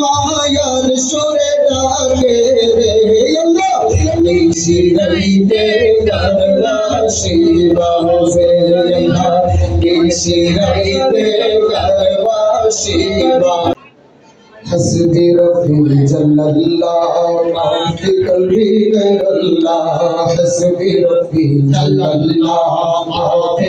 মায়ার সুরে ডাকে রে আল্লাহ নিশিরাইতে গারবাসি বাজে নিশিরাইতে গারবাসি বাজে حسبي ربي جل الله ما في قلبي غير الله حسبي ربي جل الله ما في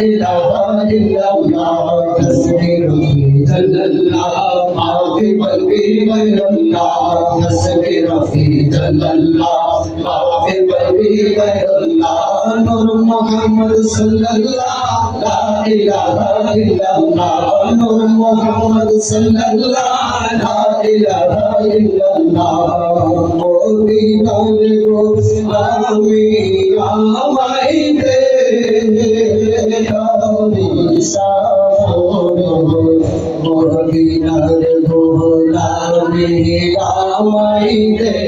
إله إلا الله تسبيح في جنة العظم في قلبي غير الله تسبيح في جنة العظم في قلبي غير الله نور محمد صلى الله لا إله إلا الله نور محمد صلى الله لا إله إلا الله قربي قلبي آمين آمين আমায় দে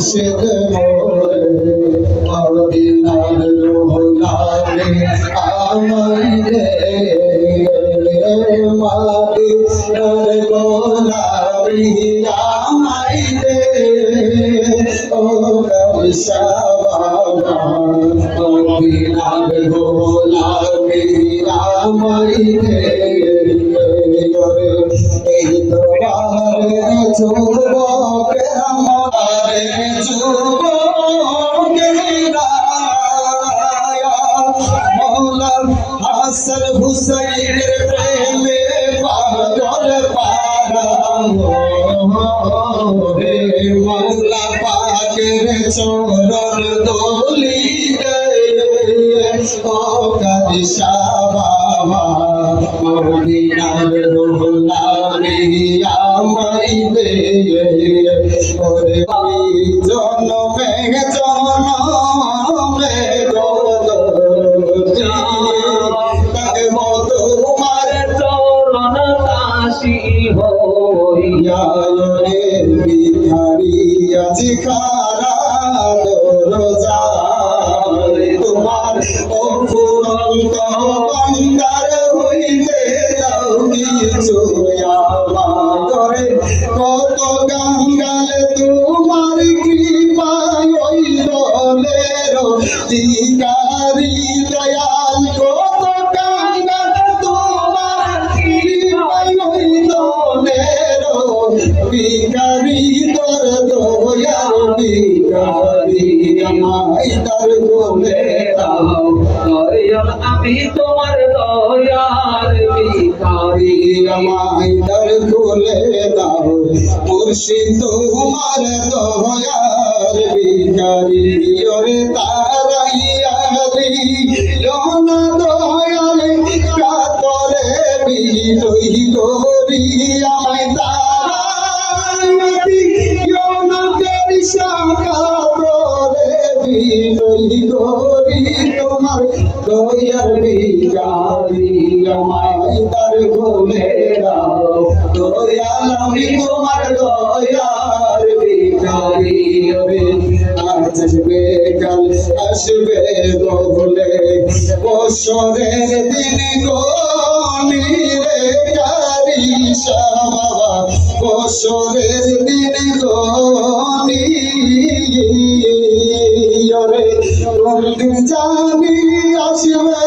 মুর্শিদ মোরে মদিনার লোলারে আমায় রে মদিনার গোলারি আমায় রে ও কবিসা বাবা মদিনার গোলারি আমায় রে এই দরবারে যুবক মদিনার রোলারে দিকারি দয়াল কত তোমার দয়াল আমায় গোলে দাও। আমি তোমার আমায় তার গোলে দাও। মুর্শিদ তোমার দয়ার ভিখারি ওরে তারাইয়ালি লোনা দয়াল কাতরে বিজয়ী করি। আমায় তারাইয়ালি লোনা করিসা কাতরে বিজয়ী করি। তোমার দয়ার ভিখারি আমায় তার গোলে দাও। কাল আসবে বলে বছরের দিন গনি রে কারি দিন গনি রে রন্দিন জানি আসবে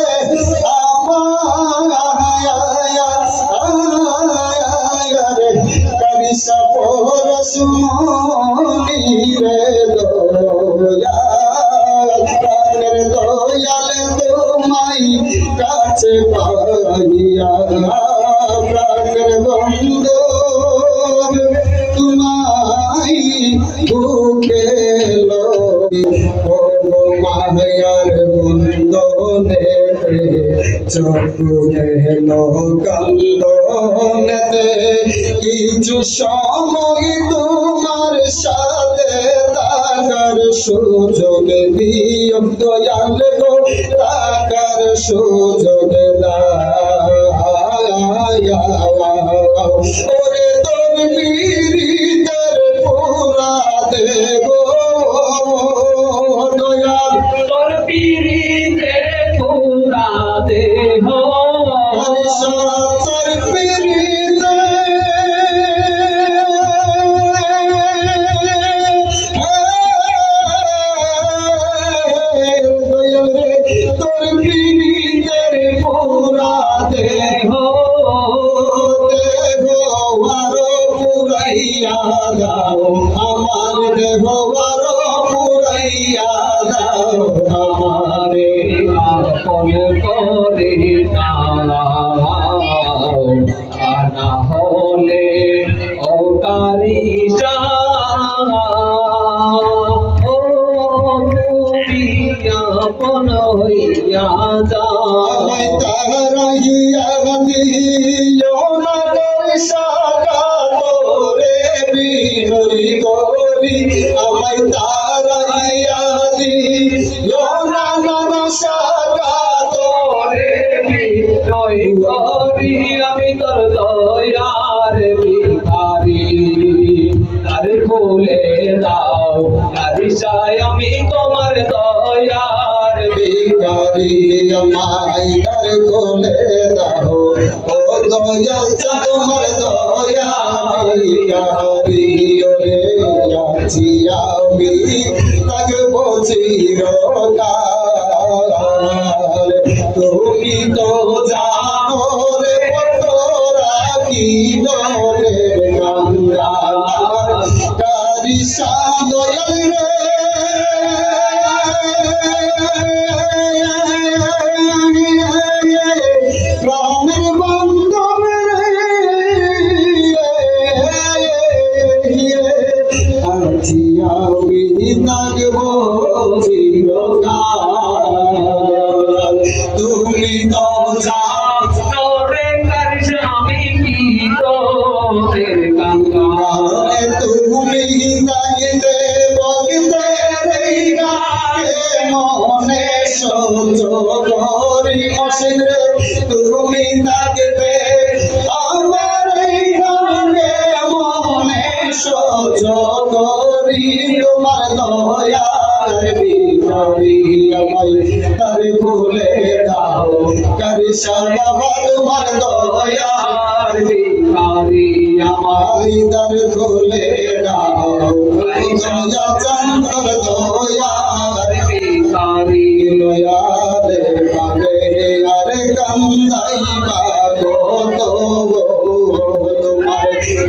আমার করিসা পরশুমনি কান্দনেতে। কিছু সময় তোমার সাথে তাকার সুযোগ দিও দয়াল গো সুযোগ দাও। ওরে তোর আমি তোমার দয়ার ভিখারি। আমায় তার কোলে দাও ও দয়াল তোমার চিরকাল। তুমি তো জানো রে তোরা কি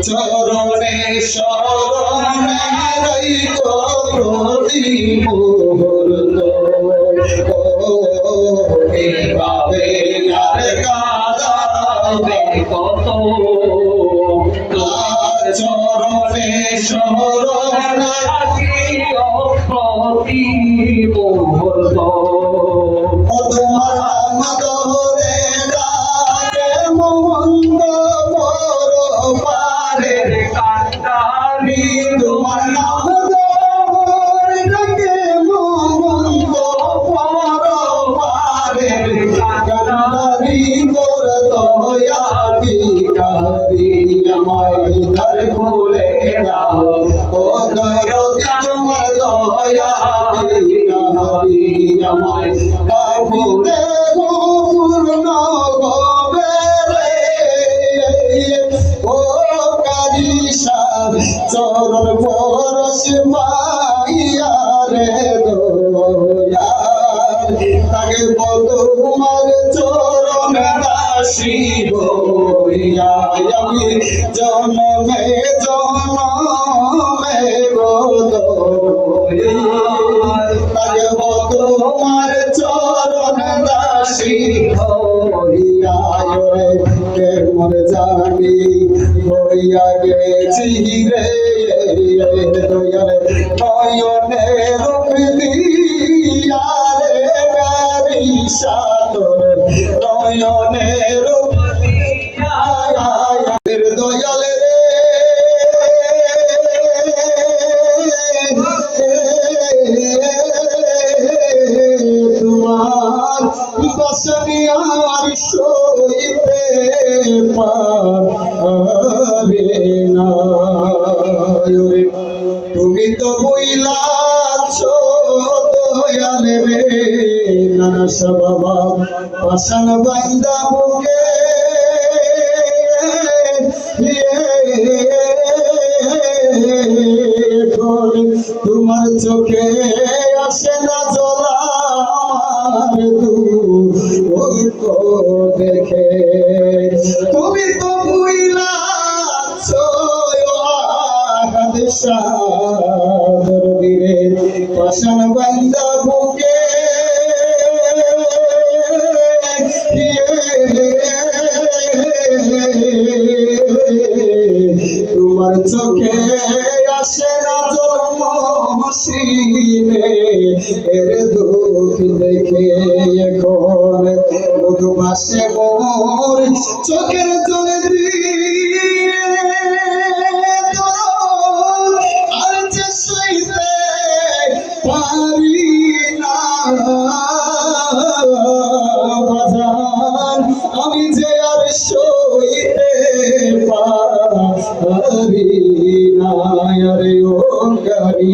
চরণ জনমে জনমে বদল বসরিয়ার সইতে পারে না। তুমি তো বইলাছ দয়াল রে। নানা সবাবা পাশান বান্দা তোমার চোখে আসে না। তুমি তো দেখে তুমি তো বুইলাছ সাদর দিলে চোখে আসে না জন্ম সিনে এর দু মূর্তি দেখে এখন মধুমাসে মোর চোখের জলে আর আমি যে আর সইতে পারি না আরে ও গাড়ি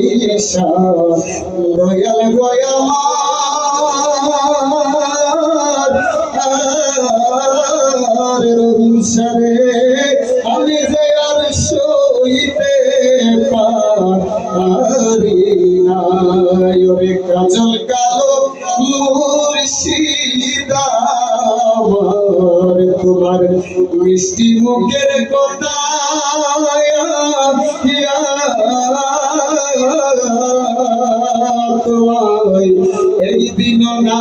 না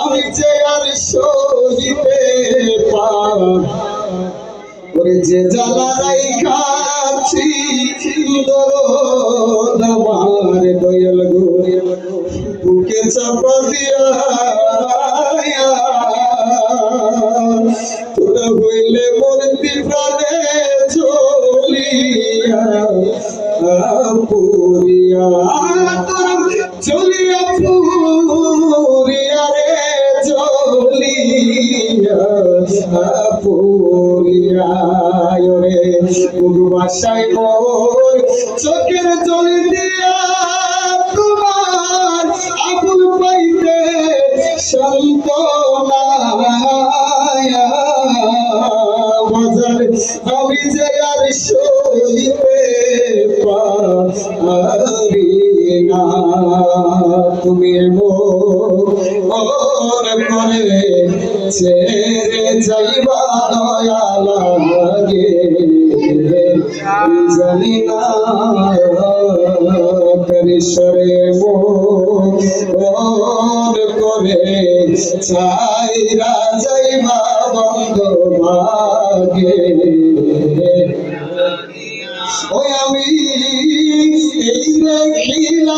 আমি যে আর সহিতে ওরে যে জ্বালাই খাচ্ছি দরদ আমার দয়াল গো বুকে চাপা দিয়া মোর চোখের জল তোমার পাইতে শান্ত বাজার আমি যে আর সইতে পারি না। তুমি চাইরা যাইবা বন্ধ মাগে ওই আমি এই দেখিলাম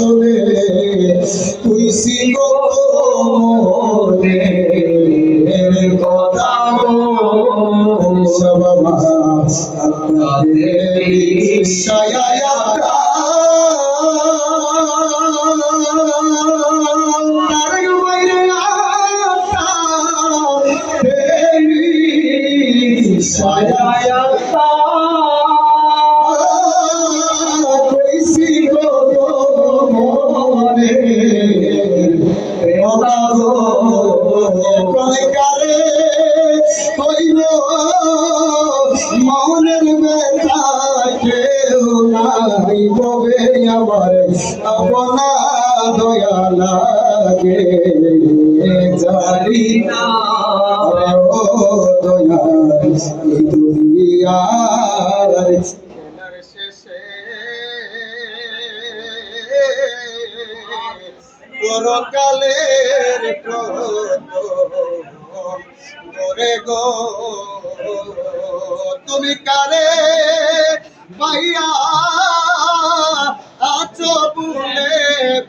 তুই গো। তুমি কারে মাইয়া আছো বুলে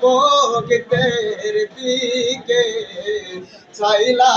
বগতের দিকে চাইলা